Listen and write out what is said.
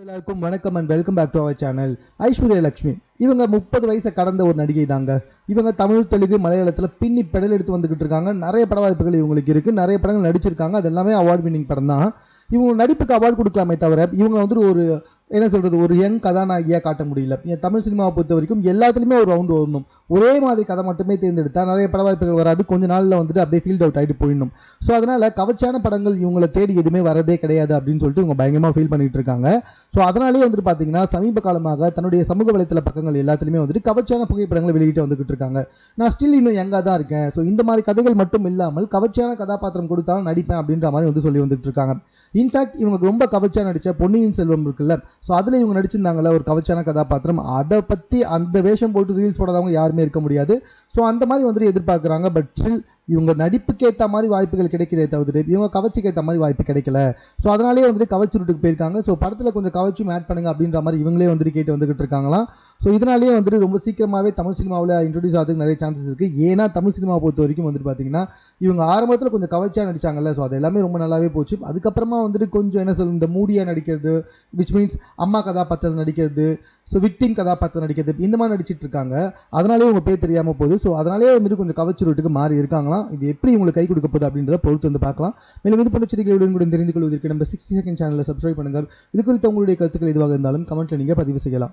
எல்லாருக்கும் வணக்கம் and welcome back to our channel Aishwarya Lakshmi இவங்க முப்பது வயசை கடந்த ஒரு நடிகை தாங்க. இவங்க தமிழ் தெலுங்கு மலையாளத்தில் பின்னி பெடல் எடுத்து வந்துக்கிட்டு இருக்காங்க. நிறைய பட வாய்ப்புகள் இவங்களுக்கு இருக்கு. நிறைய படங்கள் நடிச்சிருக்காங்க. அது எல்லாமே அவார்ட் வின்னிங் படம் தான். இவங்க நடிப்புக்கு அவார்டு கொடுக்கலாமே தவிர இவங்க வந்துட்டு ஒரு என்ன சொல்கிறது ஒரு யங் கதாநாயகியாக காட்ட முடியல. என் தமிழ் சினிமாவை பொறுத்த வரைக்கும் எல்லாத்துலேயுமே ஒரு ரவுண்டு வரணும். ஒரே மாதிரி கதை மட்டுமே தேர்ந்தெடுத்தால் நிறைய பட வாய்ப்புகள் வராது. கொஞ்ச நாளில் வந்துட்டு அப்படியே ஃபீல்ட் அவுட் ஆகிட்டு போயிடணும். ஸோ அதனால் கவர்ச்சியான படங்கள் இவங்களை தேடி எதுவுமே வரதே கிடையாது அப்படின்னு சொல்லிட்டு இவங்க பயங்கரமாக ஃபீல் பண்ணிட்டு இருக்காங்க. ஸோ அதனாலேயே வந்துட்டு பார்த்தீங்கன்னா சமீப காலமாக தன்னுடைய சமூக வலைத்தள பக்கங்கள் எல்லாத்துலேயுமே வந்துட்டு கவர்ச்சியான புகைப்படங்களை வெளியிட்டு வந்துகிட்டு இருக்காங்க. நான் ஸ்டில் இன்னும் யங்காக தான் இருக்கேன். ஸோ இந்த மாதிரி கதைகள் மட்டும் இல்லாமல் கவர்ச்சியான கதாபாத்திரம் கொடுத்தாலும் நடிப்பேன் அப்படின்ற மாதிரி வந்து சொல்லி வந்துட்டு இருக்காங்க. இன்ஃபேக்ட் இவங்க ரொம்ப கவர்ச்சியாக நடித்த பொன்னியின் செல்வம் இருக்குல்ல ஸோ அதில் இவங்க நடிச்சிருந்தாங்கல்ல ஒரு கவச்சான கதாபாத்திரம். அதை பற்றி அந்த வேஷம் போட்டு ரீல்ஸ் போடாதவங்க யாருமே இருக்க முடியாது. ஸோ அந்த மாதிரி வந்துட்டு எதிர்பார்க்குறாங்க. பட் ஸ்டில் இவங்க நடிப்புக்கு ஏற்ற மாதிரி வாய்ப்புகள் கிடைக்கிறதே தவிர்த்து இவங்க கவர்ச்சிக்கு ஏற்ற மாதிரி வாய்ப்பு கிடைக்கல. ஸோ அதனாலேயே வந்துட்டு கவர்ச்சி ரூட்டுக்கு போயிருக்காங்க. ஸோ படத்தில் கொஞ்சம் கவர்ச்சியும் ஆட் பண்ணுங்க அப்படின்ற மாதிரி இவங்களே வந்துட்டு கேட்டு வந்துகிட்டு இருக்காங்களாம். ஸோ இதனாலேயே வந்துட்டு ரொம்ப சீக்கிரமாகவே தமிழ் சினிமாவில் இன்ட்ரடியூஸ் ஆகிறதுக்கு நிறைய சான்சஸ் இருக்குது ஏன்னா தமிழ் சினிமா பொறுத்த வரைக்கும் வந்துட்டு பார்த்தீங்கன்னா இவங்க ஆரம்பத்தில் கொஞ்சம் கவர்ச்சியாக நடிச்சாங்கல்ல. ஸோ அது எல்லாமே ரொம்ப நல்லாவே போச்சு. அதுக்கப்புறமா வந்துட்டு கொஞ்சம் என்ன சொல்லும் இந்த மூடியாக நடிக்கிறது விச் மீன்ஸ் அம்மா கதாபாத்திரம் நடிக்கிறது ஸோ விக்டிம் கதாபாத்திரம் நடிக்கிறது. இந்த மாதிரி நடிச்சிட்டு இருக்காங்க அதனாலே உங்கள் பேர் தெரியாமல் போகுது. ஸோ அதனாலே வந்துட்டு கொஞ்சம் கவர்ச்சி ரூட்டுக்கு மாறி இருக்காங்களாம். இது எப்படி உங்களுக்கு கை கொடுக்க போகுது அப்படின்றத பொறுத்து வந்து பார்க்கலாம். மேலும் இது போன்ற செய்திகளுடன் கூட தெரிந்து கொள்வதற்கு நம்ம சிக்ஸ்டி செகண்ட் சேனலில் சப்ஸ்கிரைப் பண்ணுங்கள். இது குறித்த உங்களுடைய கருத்துக்கள் எதுவாக இருந்தாலும் கமெண்ட்டில் நீங்கள் பதிவு செய்யலாம்.